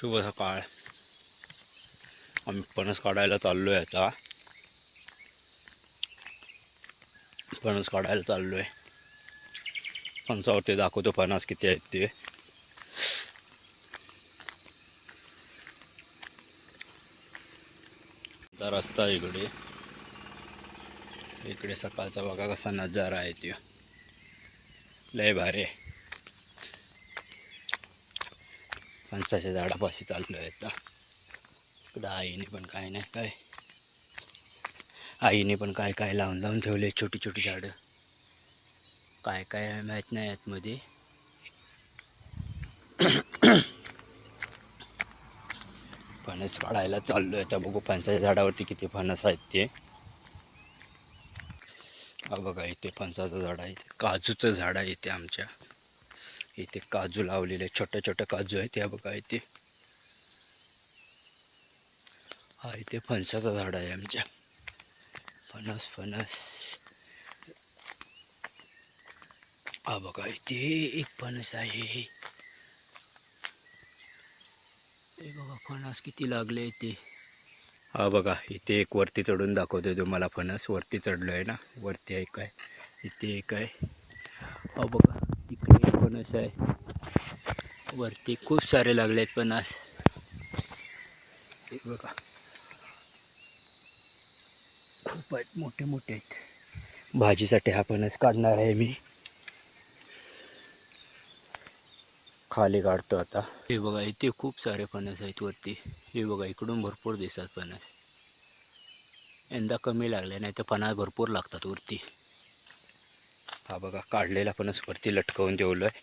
शुभ सकाळ. आम्ही फणस काढायला चाललो आहे आता. फणस काढायला चाललो आहे फणसावरती दाखवतो फणस किती आहेत ते. आता रस्ता इकडे. इकडे सकाळचा बघा कसा नजारा आहे तो लय भारी आहे. फणसाच्या झाडापाशी चाललो आहे आता. इकडं आईने पण काय नाही काय. आईने पण काय काय लावून लावून ठेवले छोटी छोटी झाडं. काय काय माहीत नाही आतमध्ये. फणस काढायला चाललो आहे आता. बघू फणसाच्या झाडावरती किती फणस आहेत ते. बघा इथे फणसाचं झाड आहे. काजूचं झाड आहे इथे आमच्या. इथे काजू लावलेले छोट्या छोट्या काजू आहेत या बघा इथे. हा इथे फणसाचं झाड आहे आमच्या. फणस फणस. हा बघा इथे एक फणस आहे. बघा फणस किती लागले इथे. हा बघा इथे एक वरती चढून दाखवतोय तुम्हाला फणस. वरती चढलो आहे ना वरती एक आहे इथे एक आहे. हा बघा. फणस आहे. वरती खूप सारे लागले आहेत फणस बघा. खूप आहेत मोठे मोठे आहेत. भाजीसाठी हा फणस काढणार आहे मी. खाली काढतो आता. हे बघा इथे खूप सारे फणस आहेत वरती. हे बघा इकडून भरपूर दिसतात फणस यंदा कमी लागले नाही तर फणस भरपूर लागतात वरती. हा बघा काढलेला फणस वरती लटकवून ठेवलो आहे.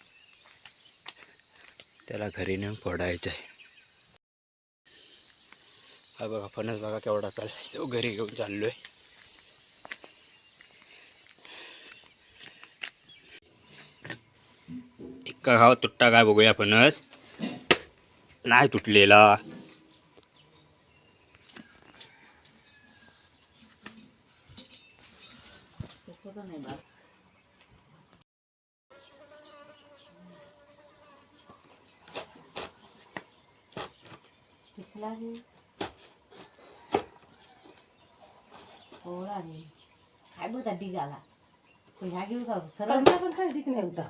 त्याला घरी नेऊन फोडायचं आहे. हा बघा फणस बघा केवढा चालला तो घरी घेऊन चाललोय. इतका गावात तुटता काय बघूया फणस. नाही तुटलेला. काय बघा डी झाला पण ह्या घेऊ का सरळ पण ठीक नाही होता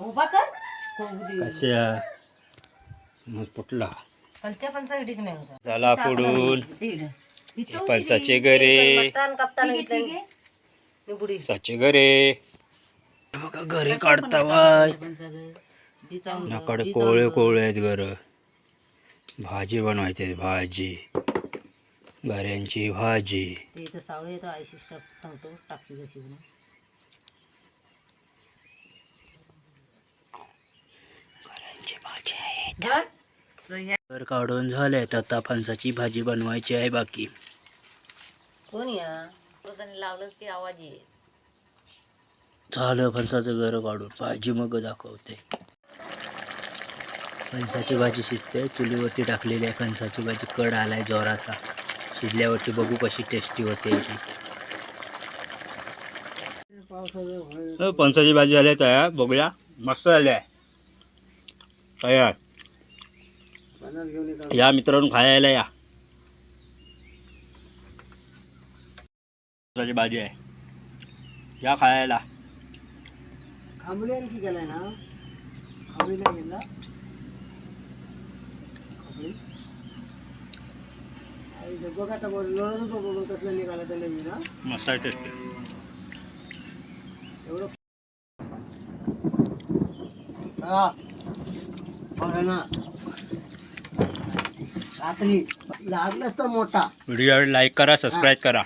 उभा कर हो. कशा मग पण नाही होता झाला घेतली घेतलं फणसाचे गरे बघा घरे काढता. नाकडे ती कोवळे. कोवळे आहेत घर भाजी बनवायची भाजी. गऱ्यांची भाजी. ते इथं सावळ येतो आयशी सांगतो टाकशी जशी म्हणून. गऱ्यांची भाजी आहे. धर. तर ह्या- घर काढून झालेत आता फणसाची भाजी बनवायची आहे बाकी. कोण या? लावलं की आवाज येईल. झालं फणसाचं घर काढून भाजी मग दाखवते. फणसाची भाजी शिजते. चुलीवरती टाकलेली आहे फणसाची भाजी. कड आलाय जोराचा. शिजल्यावरती बघू कशी टेस्टी होते ती. फणसाची भाजी झाली तयार. बघूया. मस्त झाली आहे. तयार. या मित्रांनो खायला या. फणसाची भाजी आहे. या खायला. बघ आता बघ होतो बघ कसलं निघाला त्याला मी ना मस्त आहे टेस्टी. एवढं हा बघा ना रात्री लागलंच तर मोठा. व्हिडिओ लाईक करा सबस्क्राईब करा.